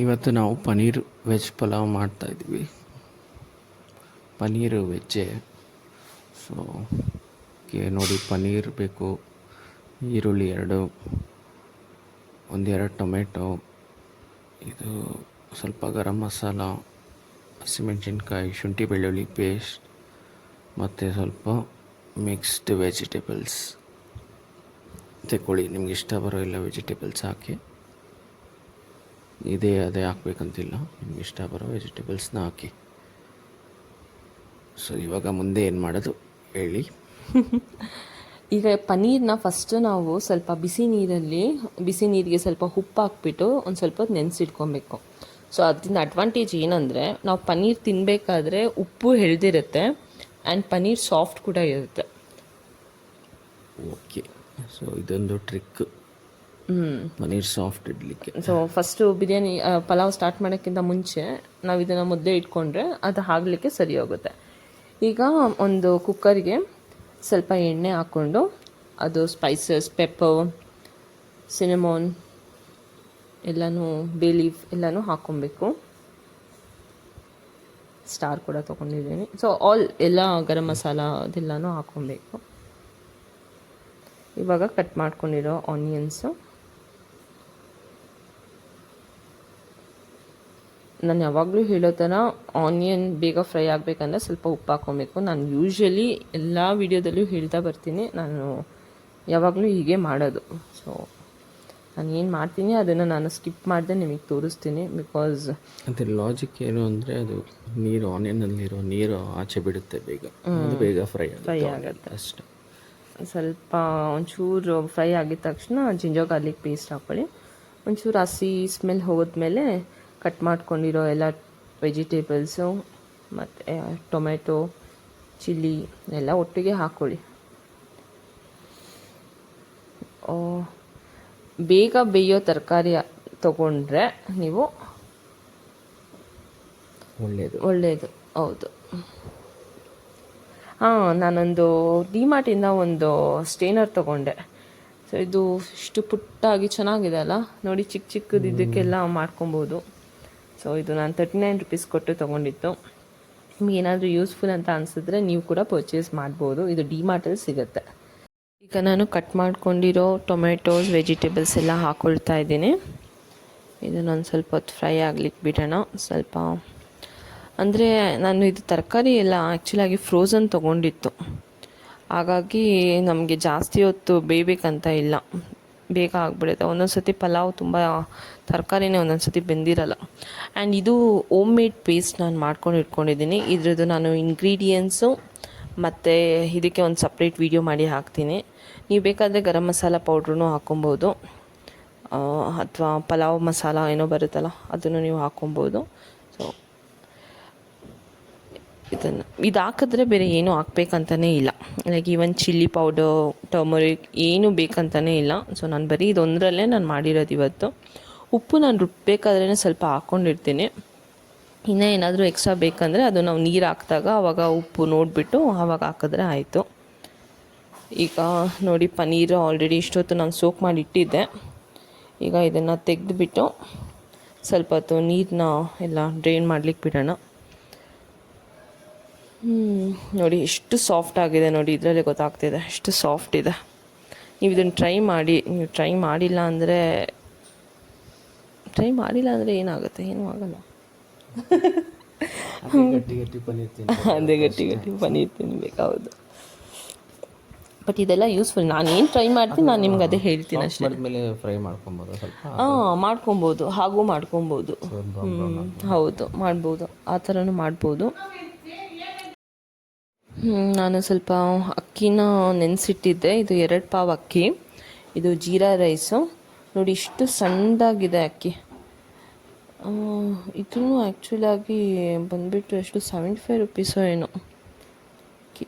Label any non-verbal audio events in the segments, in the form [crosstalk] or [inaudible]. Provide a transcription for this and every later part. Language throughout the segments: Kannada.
ಇವತ್ತು ನಾವು ಪನ್ನೀರ್ ವೆಜ್ ಪಲಾವ್ ಮಾಡ್ತಾಯಿದ್ವಿ ಪನ್ನೀರು ವೆಜ್ಜೆ. ಸೊ ಕೆ ನೋಡಿ ಪನ್ನೀರ್ ಬೇಕು. ಈರುಳ್ಳಿ ಎರಡು. ಒಂದೆರಡು ಟೊಮೆಟೊ. ಇದು ಸ್ವಲ್ಪ ಗರಂ ಮಸಾಲ, ಹಸಿಮೆಣ್ಸಿನ್ಕಾಯಿ, ಶುಂಠಿ ಬೆಳ್ಳುಳ್ಳಿ ಪೇಸ್ಟ್, ಮತ್ತು ಸ್ವಲ್ಪ ಮಿಕ್ಸ್ಡ್ ವೆಜಿಟೇಬಲ್ಸ್. ತೆಕ್ಕೊಳ್ಳಿ, ನಿಮ್ಗೆ ಇಷ್ಟ ಬರೋ ಎಲ್ಲ ವೆಜಿಟೇಬಲ್ಸ್ ಹಾಕಿ. ಇದೇ ಅದೇ ಹಾಕ್ಬೇಕಂತಿಲ್ಲ. ನಿಮ್ಗೆ ಇಷ್ಟ ಬರೋ ವೆಜಿಟೇಬಲ್ಸ್ನ ಹಾಕಿ. ಸೊ ಇವಾಗ ಮುಂದೆ ಏನು ಮಾಡೋದು? ಹೇಳಿ. [laughs] ಈಗ ಪನ್ನೀರ್ನ ಫಸ್ಟ್ ನಾವು ಸ್ವಲ್ಪ ಬಿಸಿ ನೀರಲ್ಲಿ ಬಿಸಿ ನೀರಿಗೆ ಸ್ವಲ್ಪ ಉಪ್ಪು ಹಾಕ್ಬಿಟ್ಟು ಒಂದು ಸ್ವಲ್ಪ ಹೊತ್ತು ನೆನೆಸಿಟ್ಕೊಬೇಕು. ಸೊ ಅದರಿಂದ ಅಡ್ವಾಂಟೇಜ್ ಏನಂದರೆ ನಾವು ಪನ್ನೀರ್ ತಿನ್ನಬೇಕಾದ್ರೆ ಉಪ್ಪು ಹೆಳ್ದಿರುತ್ತೆ ಆ್ಯಂಡ್ ಪನ್ನೀರ್ ಸಾಫ್ಟ್ ಕೂಡ ಇರುತ್ತೆ. ಓಕೆ ಸೊ ಇದೊಂದು ಟ್ರಿಕ್ ಪನ್ನೀರ್ ಸಾಫ್ಟ್ ಇಡ್ಲಿಕ್ಕೆ. So first biryani pulao start ಮಾಡೋಕ್ಕಿಂತ ಮುಂಚೆ ನಾವು ಇದನ್ನು ಮುದ್ದೆ ಇಟ್ಕೊಂಡ್ರೆ ಅದು ಆಗಲಿಕ್ಕೆ ಸರಿ ಹೋಗುತ್ತೆ. ಈಗ ಒಂದು ಕುಕ್ಕರ್ಗೆ ಸ್ವಲ್ಪ ಎಣ್ಣೆ ಹಾಕ್ಕೊಂಡು ಅದು ಸ್ಪೈಸಸ್ ಪೆಪ್ಪರ್ ಸಿನಮೋನ್ ಎಲ್ಲನೂ ಬೇಲೀಫ್ ಎಲ್ಲನೂ ಹಾಕ್ಕೊಬೇಕು. ಸ್ಟಾರ್ ಕೂಡ ತೊಗೊಂಡಿದ್ದೀನಿ. ಸೊ ಆಲ್ ಎಲ್ಲ ಗರಂ ಮಸಾಲ ಅದೆಲ್ಲನೂ ಹಾಕ್ಕೊಬೇಕು. ಇವಾಗ ಕಟ್ ಮಾಡ್ಕೊಂಡಿರೋ ಆನಿಯನ್ಸು ನಾನು ಯಾವಾಗಲೂ ಹೇಳೋ ಥರ ಆನಿಯನ್ ಬೇಗ ಫ್ರೈ ಆಗಬೇಕಂದ್ರೆ ಸ್ವಲ್ಪ ಉಪ್ಪು ಹಾಕ್ಕೊಬೇಕು. ನಾನು ಯೂಶ್ವಲಿ ಎಲ್ಲ ವೀಡಿಯೋದಲ್ಲೂ ಹೇಳ್ತಾ ಬರ್ತೀನಿ. ನಾನು ಯಾವಾಗಲೂ ಹೀಗೆ ಮಾಡೋದು. ಸೊ ನಾನು ಏನು ಮಾಡ್ತೀನಿ ಅದನ್ನು ನಾನು ಸ್ಕಿಪ್ ಮಾಡಿದೆ ನಿಮಗೆ ತೋರಿಸ್ತೀನಿ ಬಿಕಾಸ್ ಅದ್ರ ಲಾಜಿಕ್ ಏನು ಅಂದರೆ ಅದು ನೀರು ಆನಿಯನಲ್ಲಿರೋ ನೀರು ಆಚೆ ಬಿಡುತ್ತೆ ಬೇಗ. ಅದು ಬೇಗ ಫ್ರೈ ಫ್ರೈ ಆಗುತ್ತೆ. ಅಷ್ಟೆ. ಅಷ್ಟೇ ಸ್ವಲ್ಪ ಒಂಚೂರು ಫ್ರೈ ಆಗಿದ ತಕ್ಷಣ ಜಿಂಜರ್ ಗಾರ್ಲಿಕ್ ಪೇಸ್ಟ್ ಹಾಕ್ಕೊಳ್ಳಿ ಒಂಚೂರು ಹಸಿ ಸ್ಮೆಲ್ ಹೋದ್ಮೇಲೆ ಕಟ್ ಮಾಡ್ಕೊಂಡಿರೋ ಎಲ್ಲ ವೆಜಿಟೇಬಲ್ಸು ಮತ್ತು ಟೊಮೆಟೊ ಚಿಲ್ಲಿ ಎಲ್ಲ ಒಟ್ಟಿಗೆ ಹಾಕ್ಕೊಳ್ಳಿ ಬೇಗ ಬೇಯೋ ತರಕಾರಿ ತಗೊಂಡ್ರೆ ನೀವು ಒಳ್ಳೆಯದು ಒಳ್ಳೆಯದು ಹೌದು. ಹಾಂ ನಾನೊಂದು ಡಿಮಾರ್ಟಿಂದ ಒಂದು ಸ್ಟೇನರ್ ತಗೊಂಡೆ. ಸೊ ಇದು ಇಷ್ಟು ಪುಟ್ಟಾಗಿ ಚೆನ್ನಾಗಿದೆ ಅಲ್ಲ? ನೋಡಿ ಚಿಕ್ಕ ಚಿಕ್ಕದು ಇದಕ್ಕೆಲ್ಲ ಮಾಡ್ಕೊಬೋದು. ಸೊ ಇದು ನಾನು ತರ್ಟಿ ನೈನ್ ರುಪೀಸ್ ಕೊಟ್ಟು ತೊಗೊಂಡಿತ್ತು ನಿಮ್ಗೆ ಏನಾದರೂ ಯೂಸ್ಫುಲ್ ಅಂತ ಅನಿಸಿದ್ರೆ ನೀವು ಕೂಡ ಪರ್ಚೇಸ್ ಮಾಡ್ಬೋದು. ಇದು ಡಿಮಾರ್ಟಲ್ಲಿ ಸಿಗುತ್ತೆ. ಈಗ ನಾನು ಕಟ್ ಮಾಡ್ಕೊಂಡಿರೋ ಟೊಮೆಟೋಸ್ ವೆಜಿಟೇಬಲ್ಸ್ ಎಲ್ಲ ಹಾಕ್ಕೊಳ್ತಾ ಇದ್ದೀನಿ. ಇದನ್ನೊಂದು ಸ್ವಲ್ಪ ಹೊತ್ತು ಫ್ರೈ ಆಗ್ಲಿಕ್ಕೆ ಬಿಡೋಣ. ಸ್ವಲ್ಪ ಅಂದರೆ ನಾನು ಇದು ತರಕಾರಿ ಎಲ್ಲ ಆ್ಯಕ್ಚುಲಾಗಿ ಫ್ರೋಝನ್ ತೊಗೊಂಡಿತ್ತು ಹಾಗಾಗಿ ನಮಗೆ ಜಾಸ್ತಿ ಹೊತ್ತು ಬೇಯಬೇಕಂತ ಇಲ್ಲ. ಬೇಗ ಆಗಿಬಿಡುತ್ತೆ. ಒಂದೊಂದು ಸತಿ ಪಲಾವ್ ತುಂಬ ತರಕಾರಿನೇ ಒಂದೊಂದು ಸತಿ ಬೆಂದಿರಲ್ಲ. ಆ್ಯಂಡ್ ಇದು ಓಮ್ ಮೇಡ್ ಪೇಸ್ಟ್ ನಾನು ಮಾಡ್ಕೊಂಡು ಇಟ್ಕೊಂಡಿದ್ದೀನಿ. ಇದ್ರದ್ದು ನಾನು ಇಂಗ್ರೀಡಿಯೆಂಟ್ಸು ಮತ್ತು ಇದಕ್ಕೆ ಒಂದು ಸಪ್ರೇಟ್ ವೀಡಿಯೋ ಮಾಡಿ ಹಾಕ್ತೀನಿ. ನೀವು ಬೇಕಾದರೆ ಗರಂ ಮಸಾಲ ಪೌಡ್ರೂ ಹಾಕ್ಕೊಬೋದು. ಅಥವಾ ಪಲಾವ್ ಮಸಾಲ ಏನೋ ಬರುತ್ತಲ್ಲ, ಅದನ್ನು ನೀವು ಹಾಕ್ಕೊಬೋದು. ಇದನ್ನು. ಇದು ಹಾಕಿದ್ರೆ ಬೇರೆ ಏನೂ ಹಾಕ್ಬೇಕಂತಲೇ ಇಲ್ಲ. Like even chilli powder turmeric ಏನು ಬೇಕಂತಲೇ ಇಲ್ಲ. ಸೊ ನಾನು ಬರೀ ಇದೊಂದರಲ್ಲೇ ನಾನು ಮಾಡಿರೋದು ಇವತ್ತು. ಉಪ್ಪು ನಾನು ರುಬ್ಬೇಕಾದ್ರೇ ಸ್ವಲ್ಪ ಹಾಕ್ಕೊಂಡಿರ್ತೀನಿ ಇನ್ನೂ ಏನಾದರೂ ಎಕ್ಸ್ಟ್ರಾ ಬೇಕಂದರೆ ಅದು ನಾವು ನೀರು ಹಾಕಿದಾಗ ಆವಾಗ ಉಪ್ಪು ನೋಡಿಬಿಟ್ಟು ಆವಾಗ ಹಾಕಿದ್ರೆ ಆಯಿತು. ಈಗ ನೋಡಿ, ಪನ್ನೀರು ಆಲ್ರೆಡಿ ಇಷ್ಟೊತ್ತು ನಾನು ಸೋಕ್ ಮಾಡಿ ಇಟ್ಟಿದ್ದೆ ಈಗ ಇದನ್ನು ತೆಗೆದುಬಿಟ್ಟು ಸ್ವಲ್ಪ ಹೊತ್ತು ನೀರನ್ನ ಎಲ್ಲ ಡ್ರೈನ್ ಮಾಡ್ಲಿಕ್ಕೆ ಬಿಡೋಣ. ನೋಡಿ ಎಷ್ಟು ಸಾಫ್ಟ್ ಆಗಿದೆ ನೋಡಿ ಇದರಲ್ಲೇ ಗೊತ್ತಾಗ್ತಿದೆ. ಎಷ್ಟು ಸಾಫ್ಟ್ ಇದೆ. ನೀವು ಇದನ್ನು ಟ್ರೈ ಮಾಡಿ ನೀವು ಟ್ರೈ ಮಾಡಿಲ್ಲ ಅಂದರೆ ಟ್ರೈ ಮಾಡಿಲ್ಲ ಅಂದರೆ ಏನಾಗುತ್ತೆ? ಏನೂ ಆಗಲ್ಲ. ಗಟ್ಟಿ ಗಟ್ಟಿ ಪನ್ನೀರ್ ಅದೇ ಗಟ್ಟಿ ಗಟ್ಟಿ ಪನ್ನೀರ್ ತಿನ್ಬೇಕಾವುದು ಬಟ್ ಇದೆಲ್ಲ ಯೂಸ್ಫುಲ್ ನಾನು ಏನು ಟ್ರೈ ಮಾಡ್ತೀನಿ ನಾನು ನಿಮ್ಗೆ ಅದೇ ಹೇಳ್ತೀನಿ ಅಷ್ಟೇ. ಫ್ರೈ ಮಾಡ್ಕೊಬೋದು ಹಾಂ ಮಾಡ್ಕೊಬೋದು. ಹಾಗೂ ಮಾಡ್ಕೊಬೋದು. ಹೌದು ಮಾಡ್ಬೋದು. ಆ ಥರನೂ ಮಾಡ್ಬೋದು. ನಾನು ಸ್ವಲ್ಪ ಅಕ್ಕಿನ ನೆನೆಸಿಟ್ಟಿದ್ದೆ. ಇದು ಎರಡು ಪಾವ್ ಅಕ್ಕಿ. ಇದು ಜೀರಾ ರೈಸು. ನೋಡಿ ಇಷ್ಟು ಸಣ್ಣದಾಗಿದೆ ಅಕ್ಕಿ. ಇದೂ ಆ್ಯಕ್ಚುಲಾಗಿ ಬಂದುಬಿಟ್ಟು ಎಷ್ಟು ಸೆವೆಂಟಿ ಫೈವ್ ರುಪೀಸು ಏನೋ. ಅಕ್ಕಿ.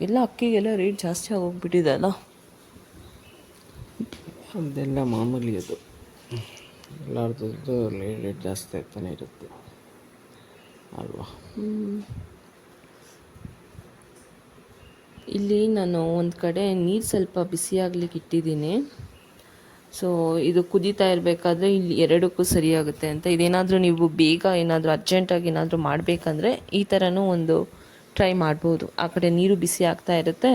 ಎಲ್ಲ ಅಕ್ಕಿಗೆಲ್ಲ ರೇಟ್ ಜಾಸ್ತಿ ಆಗೋಗ್ಬಿಟ್ಟಿದೆ ಅಲ್ಲ ಅದೆಲ್ಲ ಮಾಮೂಲಿ ಅದು. ಎಲ್ಲರದ್ದು ರೇಟ್ ಜಾಸ್ತಿ ಆಗ್ತಾನೆ ಇರುತ್ತೆ. ಅಲ್ವಾ? ಇಲ್ಲಿ ನಾನು ಒಂದು ಕಡೆ ನೀರು ಸ್ವಲ್ಪ ಬಿಸಿ ಆಗ್ಲಿಕ್ಕೆ ಇಟ್ಟಿದ್ದೀನಿ. ಸೊ ಇದು ಕುದೀತಾ ಇರಬೇಕಾದ್ರೆ ಇಲ್ಲಿ ಎರಡಕ್ಕೂ ಸರಿಯಾಗುತ್ತೆ ಅಂತ. ಇದೇನಾದರೂ ನೀವು ಬೇಗ ಏನಾದರೂ ಅರ್ಜೆಂಟಾಗಿ ಏನಾದರೂ ಮಾಡಬೇಕಂದ್ರೆ ಈ ಥರನೂ ಒಂದು ಟ್ರೈ ಮಾಡ್ಬೋದು. ಆ ಕಡೆ ನೀರು ಬಿಸಿ ಆಗ್ತಾ ಇರುತ್ತೆ.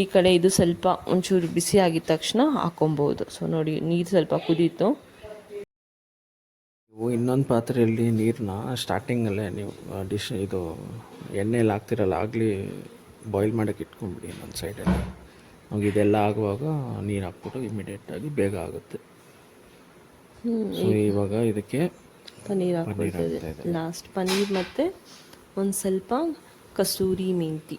ಈ ಕಡೆ ಇದು ಸ್ವಲ್ಪ ಒಂಚೂರು ಬಿಸಿ ಆಗಿದ ತಕ್ಷಣ ಹಾಕೊಬೋದು. ಸೊ ನೋಡಿ, ನೀರು ಸ್ವಲ್ಪ ಕುದೀತು. ನೀವು ಇನ್ನೊಂದು ಪಾತ್ರೆಯಲ್ಲಿ ನೀರನ್ನ ಸ್ಟಾರ್ಟಿಂಗಲ್ಲೇ ನೀವು ಡಿಶ್ ಇದು ಎಣ್ಣೆಯಲ್ಲಿ ಹಾಕ್ತಿರಲ್ಲ, ಆಗಲಿ ಬಾಯ್ಲ್ ಮಾಡೋಕ್ಕೆ ಇಟ್ಕೊಂಡ್ಬಿಡಿ ಇನ್ನೊಂದು ಸೈಡಲ್ಲಿ ನಮಗೆ ಇದೆಲ್ಲ ಆಗುವಾಗ ನೀರು ಹಾಕ್ಬಿಟ್ಟು ಇಮಿಡಿಯೇಟಾಗಿ ಬೇಗ ಆಗುತ್ತೆ. ಸೊ ಇವಾಗ ಇದಕ್ಕೆ ಪನ್ನೀರ್ ಹಾಕ್ಕೊಳ್ತದೆ ಲಾಸ್ಟ್ ಪನ್ನೀರ್ ಮತ್ತು ಒಂದು ಸ್ವಲ್ಪ ಕಸೂರಿ ಮೆಂತಿ.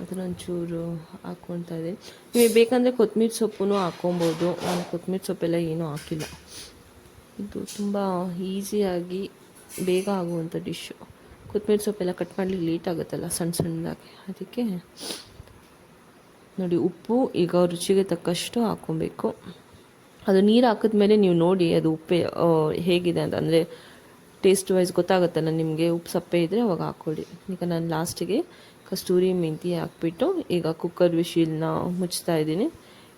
ಅದನ್ನೊಂಚೂರು ಹಾಕ್ಕೊಳ್ತಾ ಇದ್ದೀನಿ ನೀವು ಬೇಕಂದರೆ ಕೊತ್ತಂಬರಿ ಸೊಪ್ಪು ಹಾಕ್ಕೊಬೋದು. ನಾನು ಕೊತ್ತಂಬರಿ ಸೊಪ್ಪೆಲ್ಲ ಏನೂ ಹಾಕಿಲ್ಲ. ಇದು ತುಂಬ ಈಸಿಯಾಗಿ ಬೇಗ ಆಗುವಂಥ ಡಿಶ್ಶು ಕೊತ್ತಂಬರಿ ಸೊಪ್ಪೆಲ್ಲ ಕಟ್ ಮಾಡಲಿಕ್ಕೆ ಲೇಟ್ ಆಗುತ್ತಲ್ಲ ಸಣ್ಣ ಸಣ್ಣದಾಗಿ. ಅದಕ್ಕೆ ನೋಡಿ ಉಪ್ಪು ಈಗ ರುಚಿಗೆ ತಕ್ಕಷ್ಟು ಹಾಕ್ಕೊಬೇಕು. ಅದು ನೀರು ಹಾಕಿದ್ಮೇಲೆ ನೀವು ನೋಡಿ ಅದು ಉಪ್ಪೆ ಹೇಗಿದೆ ಅಂತ. ಅಂದರೆ ಟೇಸ್ಟ್ ವೈಸ್ ಗೊತ್ತಾಗುತ್ತಲ್ಲ ನಿಮಗೆ ಉಪ್ಪು ಸಪ್ಪೆ ಇದ್ದರೆ ಅವಾಗ ಹಾಕ್ಕೊಳ್ಳಿ. ಈಗ ನಾನು ಲಾಸ್ಟಿಗೆ ಕಸ್ತೂರಿ ಮೆಂತಿ ಹಾಕ್ಬಿಟ್ಟು ಈಗ ಕುಕ್ಕರ್ ವಿಶಿಲ್ನ ಮುಚ್ತಾ ಇದ್ದೀನಿ.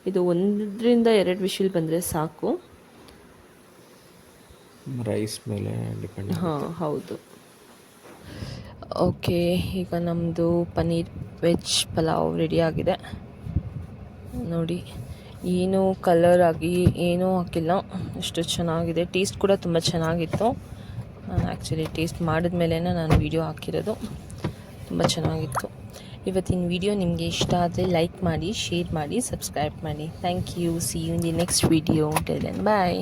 ಇದು ಒಂದರಿಂದ ಎರಡು ವಿಶಿಲ್ ಬಂದರೆ ಸಾಕು. ರೈಸ್ ಮೇಲೆ ಡಿಪೆಂಡ್ ಹಾಂ ಹೌದು. ಓಕೆ, ಈಗ ನಮ್ಮದು ಪನ್ನೀರ್ ವೆಜ್ ಪಲಾವ್ ಆಗಿದೆ. ನೋಡಿ, ಏನು ಕಲರ್ ಆಗಿ ಏನೂ ಹಾಕಿಲ್ಲ. ಅಷ್ಟು ಚೆನ್ನಾಗಿದೆ. ಟೇಸ್ಟ್ ಕೂಡ ತುಂಬ ಚೆನ್ನಾಗಿತ್ತು. ನಾನು ಆ್ಯಕ್ಚುಲಿ ಟೇಸ್ಟ್ ಮಾಡಿದ್ಮೇಲೆ ನಾನು ವಿಡಿಯೋ ಹಾಕಿರೋದು. ತುಂಬ ಚೆನ್ನಾಗಿತ್ತು. ಇವತ್ತಿನ ವಿಡಿಯೋ ನಿಮಗೆ ಇಷ್ಟ ಆದರೆ ಲೈಕ್ ಮಾಡಿ ಶೇರ್ ಮಾಡಿ ಸಬ್ಸ್ಕ್ರೈಬ್ ಮಾಡಿ. Thank you see you in the next video tell bye